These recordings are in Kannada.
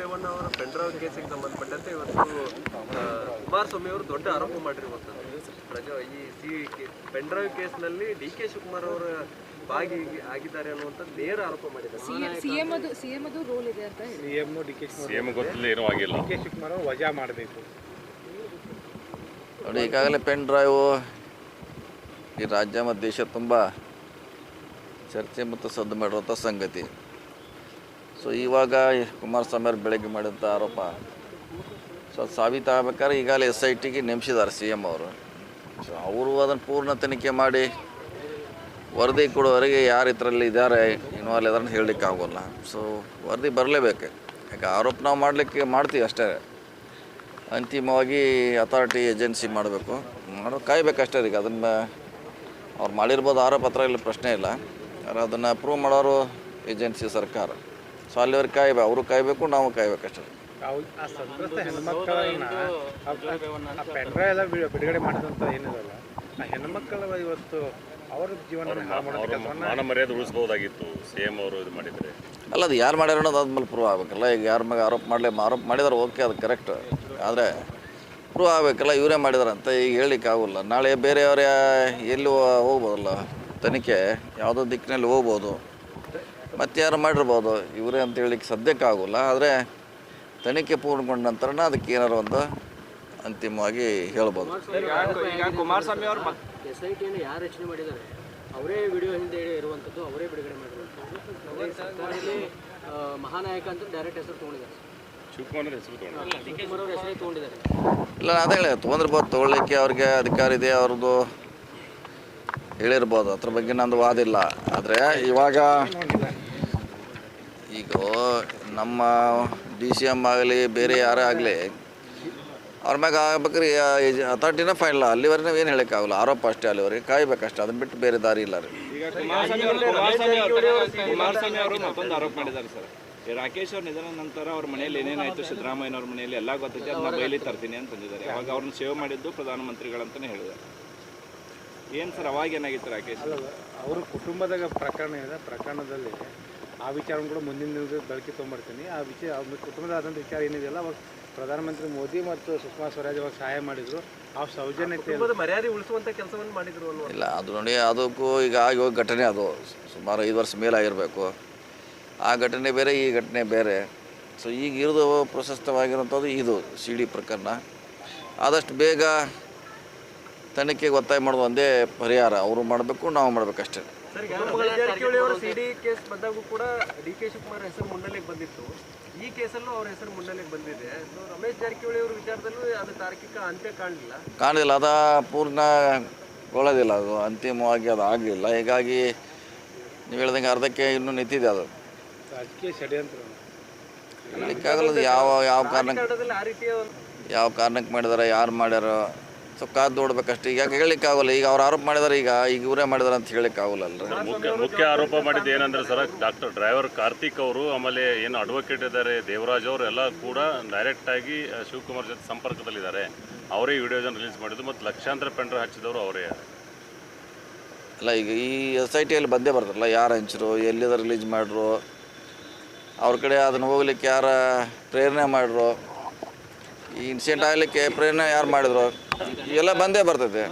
ರೇವಣ್ಣ ಅವರ ಪೆಂಡ್ರಾವ್ ಕೇಸಿಗೆ ಸಂಬಂಧಪಟ್ಟಂತೆ ಇವತ್ತು ಕುಮಾರಸ್ವಾಮಿ ಅವರು ದೊಡ್ಡ ಆರೋಪ ಮಾಡಿರುವಂಥದ್ದು. ಪ್ರಜಾ ಈ ಸಿ ಪೆಂಡ್ರೈವ್ ಕೇಸ್ನಲ್ಲಿ ಡಿ ಕೆ ಶಿವಕುಮಾರ್ ಅವರ ಭಾಗಿ ಆಗಿದ್ದಾರೆ ಅನ್ನುವಂಥದ್ದು ನೇರ ಆರೋಪ ಮಾಡಿದ್ದಾರೆ. ಸಿಎಂ ಅದು ಸಿಎಂ ಅದು ರೋಲ್ ಇದೆ ಅಂತ ಹೇಳಿ. ಸಿ ಡಿ ಕೆ ಸಿಎಂ ಗೊತ್ತಿಲ್ಲ ಏನೂ ಆಗಿಲ್ಲ. ಡಿ ಕೆ ಶಿವಕುಮಾರ್ ಅವ್ರು ವಜಾ ಮಾಡಬೇಕು. ನೋಡಿ ಈಗಾಗಲೇ ಪೆನ್ ಡ್ರೈವ್ ಈ ರಾಜ್ಯ ಮತ್ತು ದೇಶ ತುಂಬ ಚರ್ಚೆ ಮತ್ತು ಸದ್ದು ಮಾಡಿರುವಂಥ ಸಂಗತಿ. ಸೊ ಇವಾಗ ಕುಮಾರಸ್ವಾಮಿ ಅವರು ಬೆಳಗ್ಗೆ ಮಾಡಿದಂಥ ಆರೋಪ. ಸೊ ಅದು ಸಾಬೀತಾಗಬೇಕಾದ್ರೆ ಈಗಾಗಲೇ ಎಸ್ ಐ ಟಿಗೆ ನೇಮಿಸಿದ್ದಾರೆ ಸಿ ಎಂ ಅವರು. ಸೊ ಅವರು ಅದನ್ನು ಪೂರ್ಣ ತನಿಖೆ ಮಾಡಿ ವರದಿ ಕೊಡೋವರೆಗೆ ಯಾರು ಇದರಲ್ಲಿ ಇದ್ದಾರೆ ಇನ್ವಾಲ್ವ್ ಇದಾರೆ ಅಂತ ಹೇಳಲಿಕ್ಕೆ ಆಗೋಲ್ಲ ಸೊ ವರದಿ ಬರಲೇಬೇಕು. ಯಾಕೆ ಆರೋಪ ನಾವು ಮಾಡಲಿಕ್ಕೆ ಮಾಡ್ತೀವಿ ಅಷ್ಟೇ. ಅಂತಿಮವಾಗಿ ಅಥಾರಿಟಿ ಏಜೆನ್ಸಿ ಮಾಡಬೇಕು. ಮಾಡೋ ಕಾಯ್ಬೇಕಷ್ಟೇ ಈಗ ಅದನ್ನು ಅವ್ರು ಮಾಡಿರ್ಬೋದು, ಆರೋಪ ಹತ್ರ ಇಲ್ಲ, ಪ್ರಶ್ನೆ ಇಲ್ಲ. ಅದನ್ನು ಅಪ್ರೂವ್ ಮಾಡೋರು ಏಜೆನ್ಸಿ ಸರ್ಕಾರ. ಸೊ ಅಲ್ಲಿವರೆಗೆ ಕಾಯ್ಬೇಕು ಅವರು ಕಾಯಬೇಕು ನಾವು ಕಾಯ್ಬೇಕಷ್ಟೇ ಅಷ್ಟೇ. ಬಿಡುಗಡೆ ಏನಿದಲ್ಲ ಆ ಹೆಣ್ಮಕ್ಕಳ ಇವತ್ತು ಅವರ ಜೀವನ ಮಾನ ಮರ್ಯಾದೆ ಉಳಿಸ್ಬೋದಾಗಿತ್ತು ಸಿಎಂ ಅವರು ಇದು ಮಾಡಿದರೆ. ಅಲ್ಲ ಅದು ಯಾರು ಮಾಡ್ಯಾರ ಅನ್ನೋದು ಆದ್ಮೇಲೆ ಪ್ರೂವ್ ಆಗಬೇಕಲ್ಲ. ಈಗ ಯಾರ ಮ್ಯಾಗ ಆರೋಪ ಮಾಡಲಿ ಆರೋಪ ಮಾಡಿದಾರೆ ಓಕೆ ಅದು ಕರೆಕ್ಟ್ ಆದರೆ ಪ್ರೂವ್ ಆಗಬೇಕಲ್ಲ ಇವರೇ ಮಾಡಿದಾರೆ ಅಂತ ಈಗ ಹೇಳಲಿಕ್ಕೆ ಆಗೋಲ್ಲ. ನಾಳೆ ಬೇರೆಯವರೇ ಎಲ್ಲಿ ಹೋಗ್ಬೋದಲ್ಲ? ತನಿಖೆ ಯಾವುದೋ ದಿಕ್ಕಿನಲ್ಲಿ ಹೋಗ್ಬೋದು. ಮತ್ತೆ ಯಾರು ಮಾಡಿರ್ಬೋದು. ಇವರೇ ಅಂತ ಹೇಳಿಕ್ಕೆ ಸದ್ಯಕ್ಕಾಗೋಲ್ಲ ಆದರೆ ತನಿಖೆ ಪೂರ್ಣಗೊಂಡ ನಂತರ ಅದಕ್ಕೆ ಏನಾರು ಒಂದು ಅಂತಿಮವಾಗಿ ಹೇಳ್ಬೋದು. ಈಗ ಕುಮಾರಸ್ವಾಮಿ ಅವರು ಎಸ್ ಐ ಟಿಯನ್ನು ಯಾರು ರಚನೆ ಮಾಡಿದ್ದಾರೆ? ಅವರೇ ವಿಡಿಯೋ ಹಿಂದೆ ಇರುವಂಥದ್ದು ಅವರೇ ಬಿಡುಗಡೆ ಮಾಡಿರುವಂಥದ್ದು. ನಮಗೆ ಸರ್ಕಾರದಲ್ಲಿ ಆ, ಮಹಾನಾಯಕ ಅಂತ ಡೈರೆಕ್ಟ್ ಹೆಸರು ತೊಗೊಂಡಿದ್ದಾರೆ. ಶಿವಕುಮಾರ್ ಹೆಸರು ತಗೊಂಡು ಶಿವಕುಮಾರ್ ಅವ್ರ ಹೆಸರೇ ತೊಗೊಂಡಿದ್ದಾರೆ. ಇಲ್ಲ ಅದೇ ಹೇಳಿ ತೊಗೊಂಡಿರ್ಬೋದು ತೊಗೊಳ್ಳಿಕ್ಕೆ ಅವ್ರಿಗೆ ಅಧಿಕಾರ ಇದೆ ಅವ್ರದ್ದು ಹೇಳಿರ್ಬೋದು. ಅದ್ರ ಬಗ್ಗೆ ನಂದು ವಾದಿಲ್ಲ. ಆದರೆ ಇವಾಗ ಈಗ ನಮ್ಮ ಡಿ ಸಿ ಎಂ ಆಗಲಿ ಬೇರೆ ಯಾರೇ ಆಗಲಿ ಅವ್ರ ಮ್ಯಾಗ ಆಗ್ಬೇಕ್ರಿ ಅಥಾರಿಟಿನ ಫೈನಲ್ ಅಲ್ಲಿವರೆಗೆ ನಾವು ಏನು ಹೇಳೋಕ್ಕಾಗಲ್ಲ. ಆರೋಪ ಅಷ್ಟೇ ಅಲ್ಲಿವರೆಗೆ ಕಾಯ್ಬೇಕಷ್ಟೇ ಅದನ್ನ ಬಿಟ್ಟು ಬೇರೆ ದಾರಿ ಇಲ್ಲ ರೀ. ಈಗ ಕುಮಾರಸ್ವಾಮಿ ಅವರು ಕುಮಾರಸ್ವಾಮಿ ಅವರು ಮತ್ತೊಂದು ಆರೋಪ ಮಾಡಿದ್ದಾರೆ ಸರ್ ಈ ರಾಕೇಶ್ ಅವ್ರ ನಿಧನ ನಂತರ ಅವ್ರ ಮನೆಯಲ್ಲಿ ಏನೇನಾಯ್ತು ಸಿದ್ದರಾಮಯ್ಯ ಅವ್ರ ಮನೆಯಲ್ಲಿ ಎಲ್ಲ ಗೊತ್ತೈತೆ ಅದನ್ನ ಬಯಲಿ ತರ್ತೀನಿ ಅಂತಂದಿದ್ದಾರೆ ಅವಾಗ ಅವ್ರನ್ನ ಸೇವೆ ಮಾಡಿದ್ದು ಪ್ರಧಾನಮಂತ್ರಿಗಳಂತಾನೆ ಹೇಳಿದ್ದಾರೆ. ಏನು ಸರ್ ಅವಾಗ ಏನಾಗಿತ್ತು ರಾಕೇಶ್? ಅವರು ಕುಟುಂಬದಾಗ ಪ್ರಕರಣ ಇದೆ. ಪ್ರಕರಣದಲ್ಲಿ ಆ ವಿಚಾರವನ್ನು ಕೂಡ ಮುಂದಿನ ದಿನದ ಬೆಳಕಿ ತೊಗೊಂಬರ್ತೀನಿ. ಆ ವಿಚಾರ ಅವ್ರ ಕುಟುಂಬದಾದಂಥ ವಿಚಾರ ಏನಿದೆಯಲ್ಲ ಅವಾಗ ಪ್ರಧಾನಮಂತ್ರಿ ಮೋದಿ ಮತ್ತು ಸುಷ್ಮಾ ಸ್ವರಾಜ್ ಅವಾಗ ಸಹಾಯ ಮಾಡಿದರು. ಆ ಸೌಜನ್ಯತೆ ಮರ್ಯಾದೆ ಉಳಿಸುವಂಥ ಕೆಲಸವನ್ನು ಮಾಡಿದ್ರು ಇಲ್ಲ ಅದು ನೋಡಿ ಅದಕ್ಕೂ ಈಗ ಆಗೋ ಘಟನೆ ಅದು. ಸುಮಾರು ಐದು ವರ್ಷ ಮೇಲಾಗಿರಬೇಕು ಆ ಘಟನೆ ಬೇರೆ ಈ ಘಟನೆ ಬೇರೆ. ಸೊ ಈಗ ಇರೋದು ಪ್ರಶಸ್ತವಾಗಿರುವಂಥದ್ದು ಇದು ಸಿ ಡಿ ಪ್ರಕರಣ. ಆದಷ್ಟು ಬೇಗ ತನಿಖೆಗೆ ಒತ್ತಾಯ ಮಾಡೋದು ಒಂದೇ ಪರಿಹಾರ. ಅವರು ಮಾಡಬೇಕು ನಾವು ಮಾಡಬೇಕಷ್ಟೇ. ಜಾರಕಿಹೊಳಿ ಅವರ ಸಿ ಡಿ ಕೇಸ್ ಬಂದಾಗೂ ಕೂಡ ಡಿ ಕೆ ಶಿವಕುಮಾರ್ ಹೆಸರು ಮುನ್ನೆಲೆಗೆ ಬಂದಿತ್ತು. ಈ ಕೇಸಲ್ಲೂ ಅವ್ರ ಹೆಸರು ಮುನ್ನೆಲೆಗೆ ಬಂದಿದೆ. ಸೊ ರಮೇಶ್ ಜಾರಕಿಹೊಳಿ ಅವರ ವಿಚಾರದಲ್ಲೂ ಅದು ತಾರ್ಕಿಕ ಅಂತ್ಯ ಕಾಣಲಿಲ್ಲ. ಕಾಣಲಿಲ್ಲ ಅದ ಪೂರ್ಣಗೊಳ್ಳೋದಿಲ್ಲ ಅದು ಅಂತಿಮವಾಗಿ ಅದು ಆಗಲಿಲ್ಲ. ಹೀಗಾಗಿ ನೀವು ಹೇಳ್ದಂಗೆ ಅರ್ಧಕ್ಕೆ ಇನ್ನೂ ನಿಂತಿದೆ ಅದು. ರಾಜಕೀಯ ಷಡ್ಯಂತ್ರ. ಯಾವ ಯಾವ ಕಾರಣಕ್ಕೆ ಯಾವ ಕಾರಣಕ್ಕೆ ಮಾಡಿದಾರೆ ಯಾರು ಮಾಡ್ಯಾರೋ ಸೊ ಕಾದು ನೋಡ್ಬೇಕಷ್ಟೇ. ಈಗ ಹೇಳಲಿಕ್ಕೆ ಹೇಳಲಿಕ್ಕಾಗಲ್ಲ. ಈಗ ಅವ್ರು ಆರೋಪ ಮಾಡಿದಾರೆ ಈಗ ಈಗ ಇವರೇ ಮಾಡಿದಾರೆ ಅಂತ ಹೇಳಲಿಕ್ಕಾಗಲ್ಲ ಅಲ್ರಿ ಮುಖ್ಯ ಮುಖ್ಯ ಆರೋಪ ಮಾಡಿದ್ದು ಏನಂದ್ರೆ ಸರ್ ಡಾಕ್ಟರ್ ಡ್ರೈವರ್ ಕಾರ್ತಿಕ್ ಅವರು ಆಮೇಲೆ ಏನು ಅಡ್ವೊಕೇಟ್ ಇದ್ದಾರೆ ದೇವರಾಜ್ ಅವರು ಎಲ್ಲ ಕೂಡ ಡೈರೆಕ್ಟ್ ಆಗಿ ಶಿವಕುಮಾರ್ ಜೊತೆ ಸಂಪರ್ಕದಲ್ಲಿದ್ದಾರೆ. ಅವರೇ ಈ ವಿಡಿಯೋಜನ್ ರಿಲೀಸ್ ಮಾಡಿದ್ದು ಮತ್ತು ಲಕ್ಷಾಂತರ ಪೆಂಡ್ರ ಹಚ್ಚಿದವರು ಅವರೇ. ಅಲ್ಲ ಈಗ ಈ ಎಸ್ ಐ ಟಿಯಲ್ಲಿ ಬಂದೇ ಬರ್ತಾರಲ್ಲ ಯಾರು ಹಂಚರು ಎಲ್ಲಿದ ರಿಲೀಸ್ ಮಾಡ್ರು ಅವ್ರ ಕಡೆ ಅದನ್ನು ಹೋಗ್ಲಿಕ್ಕೆ ಯಾರ ಪ್ರೇರಣೆ ಮಾಡ್ರು ಈ ಇನ್ಸಿಡೆಂಟ್ ಆಗಲಿಕ್ಕೆ ಪ್ರೇರಣೆ ಯಾರು ಮಾಡಿದ್ರು? ಎಲ್ಲ ಬಂದೇ ಬರ್ತದೆ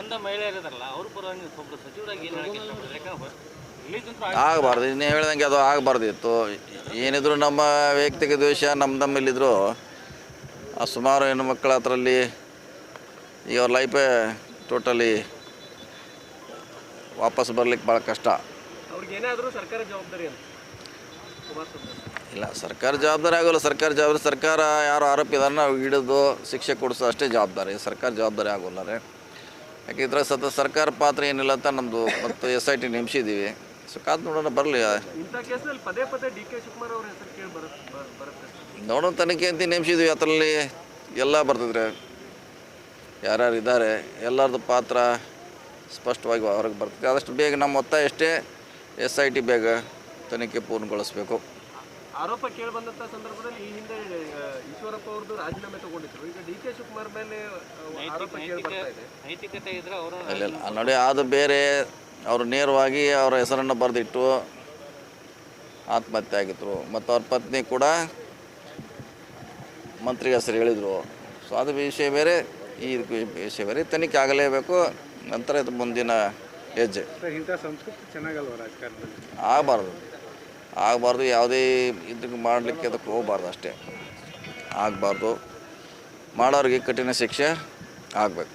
ಆಗಬಾರ್ದು ನೀವು ಹೇಳ್ದಂಗೆ ಅದು ಆಗಬಾರ್ದಿತ್ತು. ಏನಿದ್ರು ನಮ್ಮ ವೈಯಕ್ತಿಕ ದ್ವೇಷ ನಮ್ಮ ನಮ್ಮಲ್ಲಿದ್ದರು ಆ ಸುಮಾರು ಹೆಣ್ಣು ಮಕ್ಕಳ ಹತ್ರಲ್ಲಿ ಈಗ ಅವ್ರ ಲೈಫೇ ಟೋಟಲಿ ವಾಪಸ್ ಬರ್ಲಿಕ್ಕೆ ಭಾಳ ಕಷ್ಟ. ಅವ್ರಿಗೆ ಏನಾದರೂ ಸರ್ಕಾರ ಜವಾಬ್ದಾರಿ. ಇಲ್ಲ ಸರ್ಕಾರ ಜವಾಬ್ದಾರಿ ಆಗೋಲ್ಲ. ಸರ್ಕಾರ ಜವಾಬ್ದಾರಿ ಸರ್ಕಾರ ಯಾರು ಆರೋಪಿದಾರೆ ನಾವು ಹಿಡಿದು ಶಿಕ್ಷೆ ಕೊಡಿಸೋ ಅಷ್ಟೇ ಜವಾಬ್ದಾರಿ. ಸರ್ಕಾರ ಜವಾಬ್ದಾರಿ ಆಗೋಲ್ಲ ರೀ. ಯಾಕೆ ಇದ್ರಾಗ ಸತ ಸರ್ಕಾರ ಪಾತ್ರ ಏನಿಲ್ಲ ಅಂತ ನಮ್ಮದು ಮತ್ತು ಎಸ್ ಐ ಟಿ ನೇಮಿಸಿದ್ದೀವಿ ಸೊ ಕಾದು ನೋಡೋಣ ಬರಲಿ. ನೋಡೋಣ ತನಿಖೆ ಅಂತ ನೇಮಿಸಿದ್ವಿ ಅದರಲ್ಲಿ ಎಲ್ಲ ಬರ್ತದ್ರಿ ಯಾರ್ಯಾರು ಇದ್ದಾರೆ ಎಲ್ಲರದ್ದು ಪಾತ್ರ ಸ್ಪಷ್ಟವಾಗಿ ಹೊರಗೆ ಬರ್ತದೆ ಆದಷ್ಟು ಬೇಗ ನಮ್ಮ ಒತ್ತಾಯ ಎಷ್ಟೇ ಎಸ್ ಐ ಟಿ ಬೇಗ. ತನಿಖೆ ಪೂರ್ಣಗೊಳಿಸಬೇಕು. ಆರೋಪ ಕೇಳಿ ಬಂದಂಥ ಸಂದರ್ಭದಲ್ಲಿ ಈ ಹಿಂದೆ ಈಶ್ವರಪ್ಪ ಅವ್ರದ್ದು ರಾಜೀನಾಮೆ ತಗೊಂಡಿದ್ರು. ಈಗ ಡಿ ಕೆ ಶಿವಕುಮಾರ್ ಮೇಲೆ ಆರೋಪ ಕೇಳಿ ಬರ್ತಾ ಇದೆ ನೈತಿಕತೆ ಇದ್ರೆ ಅವರು ಇಲ್ಲ ನೋಡಿ ಅದು ಬೇರೆ. ಅವರು ನೇರವಾಗಿ ಅವರ ಹೆಸರನ್ನು ಬರೆದಿಟ್ಟು ಆತ್ಮಹತ್ಯೆ ಆಗಿದ್ರು. ಮತ್ತು ಅವ್ರ ಪತ್ನಿ ಕೂಡ ಮಂತ್ರಿ ಹೆಸರು ಹೇಳಿದರು. ಸೊ ಅದು ವಿಷಯ ಬೇರೆ. ಈ ವಿಷಯ ಬೇರೆ. ತನಿಖೆ ಆಗಲೇಬೇಕು. ನಂತರ ಇದು ಮುಂದಿನ ಹೆಜ್ಜೆ ಇಂಥ ಸಂಸ್ಕೃತಿ ಚೆನ್ನಾಗಲ್ವ ರಾಜಕಾರಣದಲ್ಲಿ? ಆಗಬಾರ್ದು. ಆಗಬಾರ್ದು ಯಾವುದೇ ಇದಕ್ಕೆ ಮಾಡಲಿಕ್ಕೆ ಅದಕ್ಕೆ ಹೋಗಬಾರ್ದು ಅಷ್ಟೇ. ಆಗಬಾರ್ದು. ಮಾಡೋರಿಗೆ ಕಠಿಣ ಶಿಕ್ಷೆ ಆಗಬೇಕು.